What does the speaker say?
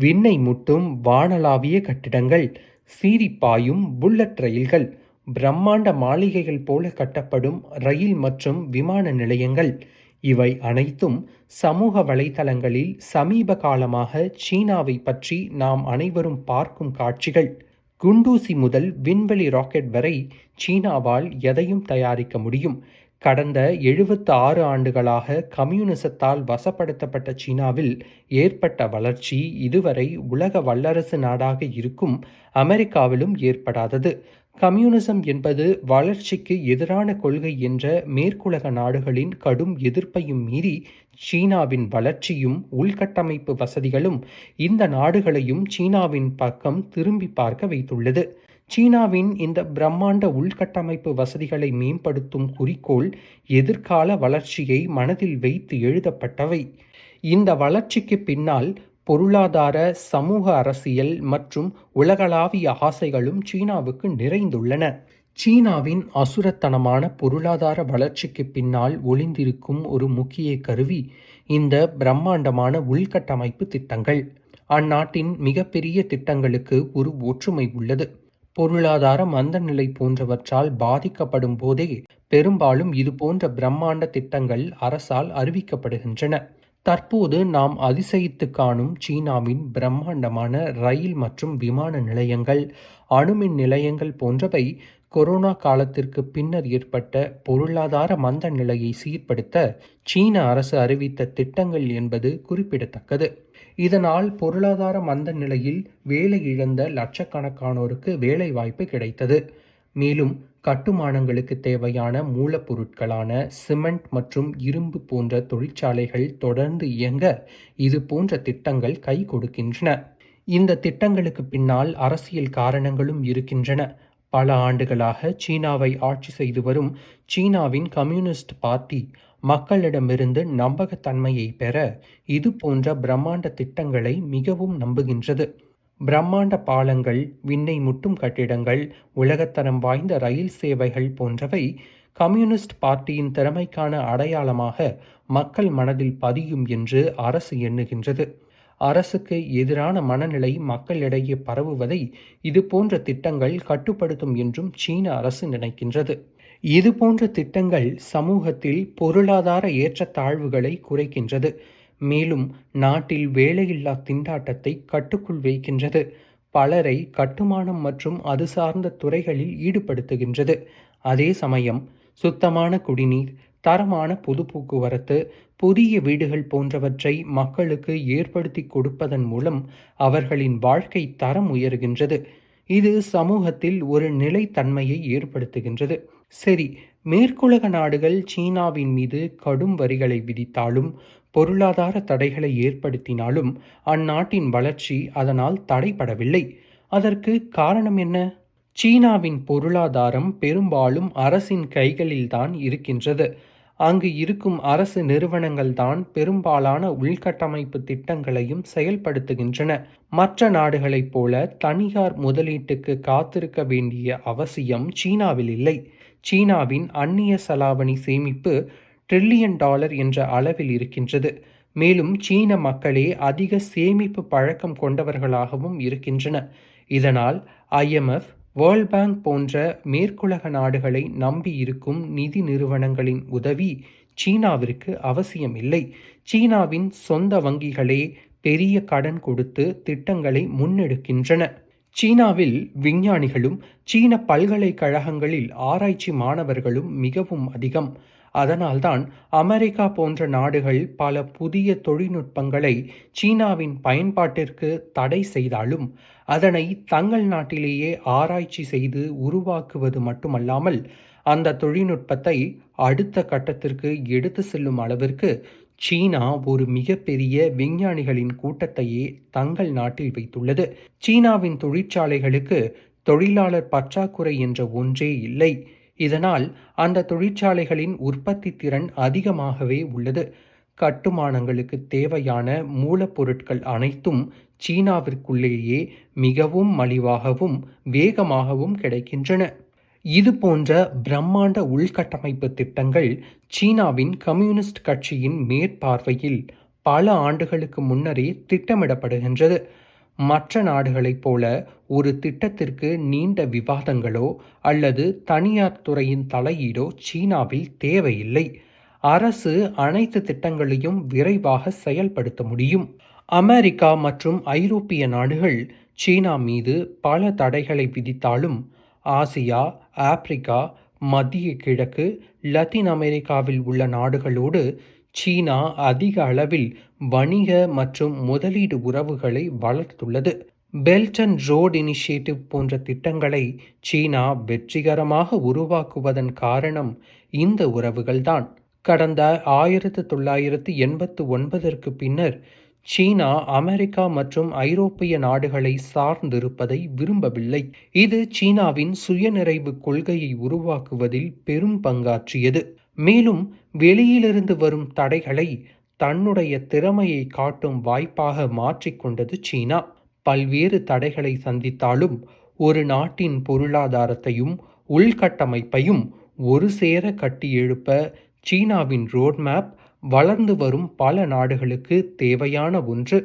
விண்ணை முட்டும் வானளாவிய கட்டிடங்கள் சீறிப்பாயும் புல்லட் ரயில்கள் பிரம்மாண்ட மாளிகைகள் போல கட்டப்படும் ரயில் மற்றும் விமான நிலையங்கள். இவை அனைத்தும் சமூக வலைதளங்களில் சமீப காலமாக சீனாவை பற்றி நாம் அனைவரும் பார்க்கும் காட்சிகள். குண்டூசி முதல் விண்வெளி ராக்கெட் வரை சீனாவால் எதையும் தயாரிக்க முடியும். கடந்த எழுபத்து ஆறு ஆண்டுகளாக கம்யூனிசத்தால் வசப்படுத்தப்பட்ட சீனாவில் ஏற்பட்ட வளர்ச்சி இதுவரை உலக வல்லரசு நாடாக இருக்கும் அமெரிக்காவிலும் ஏற்படாதது. கம்யூனிசம் என்பது வளர்ச்சிக்கு எதிரான கொள்கை என்ற மேற்குலக நாடுகளின் கடும் எதிர்ப்பையும் மீறி சீனாவின் வளர்ச்சியும் உள்கட்டமைப்பு வசதிகளும் இந்த நாடுகளையும் சீனாவின் பக்கம் திரும்பி பார்க்க வைத்துள்ளது. சீனாவின் இந்த பிரம்மாண்ட உள்கட்டமைப்பு வசதிகளை மேம்படுத்தும் குறிக்கோள் எதிர்கால வளர்ச்சியை மனதில் வைத்து எழுதப்பட்டவை. இந்த வளர்ச்சிக்கு பின்னால் பொருளாதார சமூக அரசியல் மற்றும் உலகளாவிய ஆசைகளும் சீனாவுக்கு நிறைந்துள்ளன. சீனாவின் அசுரத்தனமான பொருளாதார வளர்ச்சிக்கு பின்னால் ஒளிந்திருக்கும் ஒரு முக்கிய கருவி இந்த பிரம்மாண்டமான உள்கட்டமைப்பு திட்டங்கள். அந்நாட்டின் மிகப்பெரிய திட்டங்களுக்கு ஒரு ஒற்றுமை உள்ளது. பொருளாதார மந்தநிலை போன்றவற்றால் பாதிக்கப்படும் போதே பெரும்பாலும் இதுபோன்ற பிரம்மாண்ட திட்டங்கள் அரசால் அறிவிக்கப்படுகின்றன. தற்போது நாம் அதிசயித்து காணும் சீனாவின் பிரம்மாண்டமான ரயில் மற்றும் விமான நிலையங்கள் அணுமின் நிலையங்கள் போன்றவை கொரோனா காலத்திற்கு பின்னர் ஏற்பட்ட பொருளாதார மந்த நிலையை சீர்படுத்த சீன அரசு அறிவித்த திட்டங்கள் என்பது குறிப்பிடத்தக்கது. இதனால் பொருளாதார மந்த நிலையில் வேலை இழந்த லட்சக்கணக்கானோருக்கு வேலை வாய்ப்பு கிடைத்தது. மேலும் கட்டுமானங்களுக்கு தேவையான மூலப்பொருட்களான சிமெண்ட் மற்றும் இரும்பு போன்ற தொழிற்சாலைகள் தொடர்ந்து இயங்க இது போன்ற திட்டங்கள் கை கொடுக்கின்றன. இந்த திட்டங்களுக்கு பின்னால் அரசியல் காரணங்களும் இருக்கின்றன. பல ஆண்டுகளாக சீனாவை ஆட்சி செய்து வரும் சீனாவின் கம்யூனிஸ்ட் பார்ட்டி மக்களிடமிருந்து நம்பகத்தன்மையை பெற இது போன்ற பிரம்மாண்ட திட்டங்களை மிகவும் நம்புகின்றது. பிரம்மாண்ட பாலங்கள் விண்ணை முட்டும் கட்டிடங்கள் உலகத்தரம் வாய்ந்த ரயில் சேவைகள் போன்றவை கம்யூனிஸ்ட் பார்ட்டியின் திறமைக்கான அடையாளமாக மக்கள் மனதில் பதியும் என்று அரசு எண்ணுகின்றது. அரசுக்கு எதிரான மனநிலை மக்களிடையே பரவுவதை இது போன்ற திட்டங்கள் கட்டுப்படுத்தும் என்றும் சீன அரசு நினைக்கின்றது. இது போன்ற திட்டங்கள் சமூகத்தில் பொருளாதார ஏற்றத்தாழ்வுகளை குறைக்கின்றது. மேலும் நாட்டில் வேலையில்லா திண்டாட்டத்தை கட்டுக்குள் வைக்கின்றது. பலரை கட்டுமானம் மற்றும் அது சார்ந்த துறைகளில் ஈடுபடுத்துகின்றது. அதே சமயம் சுத்தமான குடிநீர் தரமான பொது போக்குவரத்து புதிய வீடுகள் போன்றவற்றை மக்களுக்கு ஏற்படுத்தி கொடுப்பதன் மூலம் அவர்களின் வாழ்க்கை தரம் உயர்கின்றது. இது சமூகத்தில் ஒரு நிலைத்தன்மையை ஏற்படுத்துகின்றது. சரி மேற்குலக நாடுகள் சீனாவின் மீது கடும் வரிகளை விதித்தாலும் பொருளாதார தடைகளை ஏற்படுத்தினாலும் அந்நாட்டின் வளர்ச்சி அதனால் தடைபடவில்லை. அதற்கு காரணம் என்ன? சீனாவின் பொருளாதாரம் பெரும்பாலும் அரசின் கைகளில்தான் இருக்கின்றது. அங்கு இருக்கும் அரசு நிறுவனங்கள் தான் பெரும்பாலான உள்கட்டமைப்பு திட்டங்களையும் செயல்படுத்துகின்றன. மற்ற நாடுகளைப் போல தனியார் முதலீட்டுக்கு காத்திருக்க வேண்டிய அவசியம் சீனாவில் இல்லை. சீனாவின் அந்நிய செலாவணி சேமிப்பு ட்ரில்லியன் டாலர் என்ற அளவில் இருக்கின்றது. மேலும் சீன மக்களே அதிக சேமிப்பு பழக்கம் கொண்டவர்களாகவும் இருக்கின்றன. இதனால் ஐஎம்எஃப் வேர்ல்ட் பேங்க் போன்ற மேற்குலக நாடுகளை நம்பி இருக்கும் நிதி நிறுவனங்களின் உதவி சீனாவிற்கு அவசியம் இல்லை சீனாவின் சொந்த வங்கிகளே பெரிய கடன் கொடுத்து திட்டங்களை முன்னெடுக்கின்றன. சீனாவில் விஞ்ஞானிகளும் சீன பல்கலைக்கழகங்களில் ஆராய்ச்சி மாணவர்களும் மிகவும் அதிகம். அதனால்தான் அமெரிக்கா போன்ற நாடுகள் பல புதிய தொழில்நுட்பங்களை சீனாவின் பயன்பாட்டிற்கு தடை செய்தாலும் அதனை தங்கள் நாட்டிலேயே ஆராய்ச்சி செய்து உருவாக்குவது மட்டுமல்லாமல் அந்த தொழில்நுட்பத்தை அடுத்த கட்டத்திற்கு எடுத்து செல்லும் அளவிற்கு சீனா ஒரு மிகப்பெரிய விஞ்ஞானிகளின் கூட்டத்தையே தங்கள் நாட்டில் வைத்துள்ளது. சீனாவின் தொழிற்சாலைகளுக்கு தொழிலாளர் பற்றாக்குறை என்ற ஒன்றே இல்லை. இதனால் அந்த தொழிற்சாலைகளின் உற்பத்தி திறன் அதிகமாகவே உள்ளது. கட்டுமானங்களுக்கு தேவையான மூலப்பொருட்கள் அனைத்தும் சீனாவிற்குள்ளேயே மிகவும் மலிவாகவும் வேகமாகவும் கிடைக்கின்றன. இது போன்ற பிரம்மாண்ட உள்கட்டமைப்பு திட்டங்கள் சீனாவின் கம்யூனிஸ்ட் கட்சியின் மேற்பார்வையில் பல ஆண்டுகளுக்கு முன்னரே திட்டமிடப்படுகின்றது. மற்ற நாடுகளைப் போல ஒரு திட்டத்திற்கு நீண்ட விவாதங்களோ அல்லது தனியார் துறையின் தலையீடோ சீனாவில் தேவையில்லை. அரசு அனைத்து திட்டங்களையும் விரைவாக செயல்படுத்த முடியும். அமெரிக்கா மற்றும் ஐரோப்பிய நாடுகள் சீனா மீது பல தடைகளை விதித்தாலும் ஆசியா ஆப்பிரிக்கா மத்திய கிழக்கு லத்தீன் அமெரிக்காவில் உள்ள நாடுகளோடு சீனா அதிக அளவில் வணிக மற்றும் முதலீடு உறவுகளை வளர்த்துள்ளது. பெல்ட் அண்ட் ரோட் இனிஷியேட்டிவ் போன்ற திட்டங்களை சீனா வெற்றிகரமாக உருவாக்குவதன் காரணம் இந்த உறவுகள்தான். கடந்த ஆயிரத்து தொள்ளாயிரத்து எண்பத்து ஒன்பதற்கு பின்னர் சீனா அமெரிக்கா மற்றும் ஐரோப்பிய நாடுகளை சார்ந்திருப்பதை விரும்பவில்லை. இது சீனாவின் சுயநிறைவு கொள்கையை உருவாக்குவதில் பெரும் பங்காற்றியது. மேலும் வெளியிலிருந்து வரும் தடைகளை தன்னுடைய திறமையை காட்டும் வாய்ப்பாக மாற்றிக்கொண்டது சீனா. பல்வேறு தடைகளை சந்தித்தாலும் ஒரு நாட்டின் பொருளாதாரத்தையும் உள்கட்டமைப்பையும் ஒரு சேர கட்டியெழுப்ப சீனாவின் ரோட்மேப் வளர்ந்து வரும் பல நாடுகளுக்கு தேவையான ஒன்று.